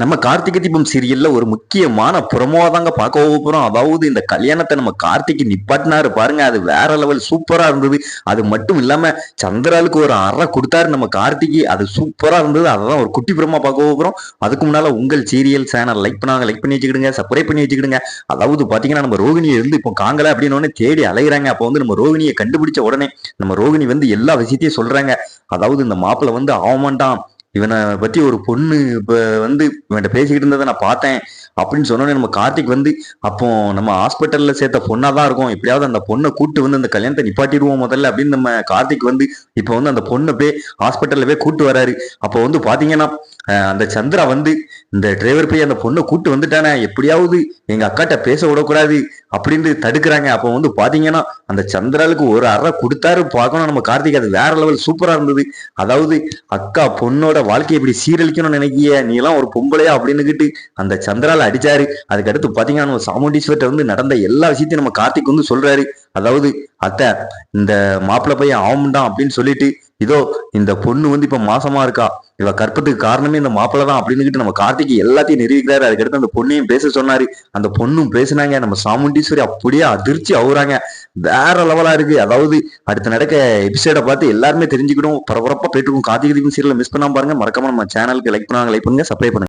நம்ம கார்த்திகை தீபம் சீரியல்ல ஒரு முக்கியமான புறமோ தாங்க பார்க்க போறோம். அதாவது இந்த கல்யாணத்தை நம்ம கார்த்திக் நிப்பாட்டினாரு பாருங்க. அது வேற லெவல் சூப்பரா இருந்தது. அது மட்டும் இல்லாம சந்திராலுக்கு ஒரு அறை கொடுத்தாரு நம்ம கார்த்திகை. அது சூப்பரா இருந்தது. அதான் ஒரு குட்டி புறமா பார்க்க போறோம். அதுக்கு முன்னால உங்கள் சீரியல் சேனல் லைக் பண்ணாங்க லைக் பண்ணி வச்சுக்கிடுங்க. சப்ஸ்கிரைப் பண்ணி வச்சுக்கிடுங்க. அதாவது பாத்தீங்கன்னா நம்ம ரோகிணி இருந்து இப்போ காங்கல அப்படின்னு தேடி அலைகிறாங்க அப்போ வந்து நம்ம ரோகிணியை கண்டுபிடிச்ச உடனே நம்ம ரோகிணி வந்து எல்லா விஷயத்தையும் சொல்றாங்க. அதாவது இந்த மாப்பிள்ள வந்து ஆவமாட்டான் இவனை பற்றி ஒரு பொண்ணு இப்போ வந்து இவன்கிட்ட பேசிக்கிட்டு இருந்ததை நான் பார்த்தேன். அப்படின்னு சொன்னோன்னே நம்ம கார்த்திக் வந்து அப்போ நம்ம ஹாஸ்பிட்டலில் சேர்த்த பொண்ணாக தான் இருக்கும். எப்படியாவது அந்த பொண்ணை கூட்டு வந்து அந்த கல்யாணத்தை நிப்பாட்டிடுவோம் முதல்ல அப்படின்னு நம்ம கார்த்திக் வந்து இப்போ வந்து அந்த பொண்ணை போய் ஹாஸ்பிட்டலில் போய் கூட்டு வராரு. அப்போ வந்து பார்த்தீங்கன்னா அந்த சந்திரா வந்து இந்த டிரைவர் போய் அந்த பொண்ணை கூட்டு வந்துட்டானே எப்படியாவது எங்க அக்காட்ட பேச விடக்கூடாது அப்படின்னு தடுக்கிறாங்க. அப்போ வந்து பாத்தீங்கன்னா அந்த சந்திராளுக்கு ஒரு அறை கொடுத்தாரு பார்க்கணும். நம்ம கார்த்திக் அது வேற லெவல் சூப்பரா இருந்தது. அதாவது அக்கா பொண்ணோட வாழ்க்கையை இப்படி சீரழிக்கணும்னு நினைக்கிய? நீ எல்லாம் ஒரு பொம்பளையா அப்படின்னுக்கிட்டு அந்த சந்திரால அடிச்சாரு. அதுக்கு அடுத்து பாத்தீங்கன்னா நம்ம சாமுண்டீஸ்வர்ட்ட வந்து நடந்த எல்லா விஷயத்தையும் நம்ம கார்த்திக் வந்து சொல்றாரு. அதாவது அத்தை இந்த மாப்பிள்ளை பையன் ஆகும்டான் அப்படின்னு சொல்லிட்டு இதோ இந்த பொண்ணு வந்து இப்ப மாசமா இருக்கா. இவ கற்பத்துக்கு காரணமே இந்த மாப்பிள்ள தான் அப்படின்னுகிட்டு நம்ம கார்த்திக் எல்லாத்தையும் நிரூபிக்கிறாரு. அதுக்கடுத்து அந்த பொண்ணையும் பேச சொன்னாரு. அந்த பொண்ணும் பேசுனாங்க. நம்ம சாமுண்டீஸ்வரி அப்படியே அதிர்ச்சி ஆகுறாங்க. வேற லெவலா இருக்கு. அதாவது அடுத்து நடக்க எபிசோட பார்த்து எல்லாருமே தெரிஞ்சுக்கணும் பரபரப்பா போயிட்டு இருக்கும். கார்த்திகை தீபம் சீரியல் மிஸ் பண்ணாம பாருங்க. மறக்காம நம்ம சேனலுக்கு லைக் பண்ணாங்க. லைக் பண்ணுங்க சப்ளை பண்ணுங்க.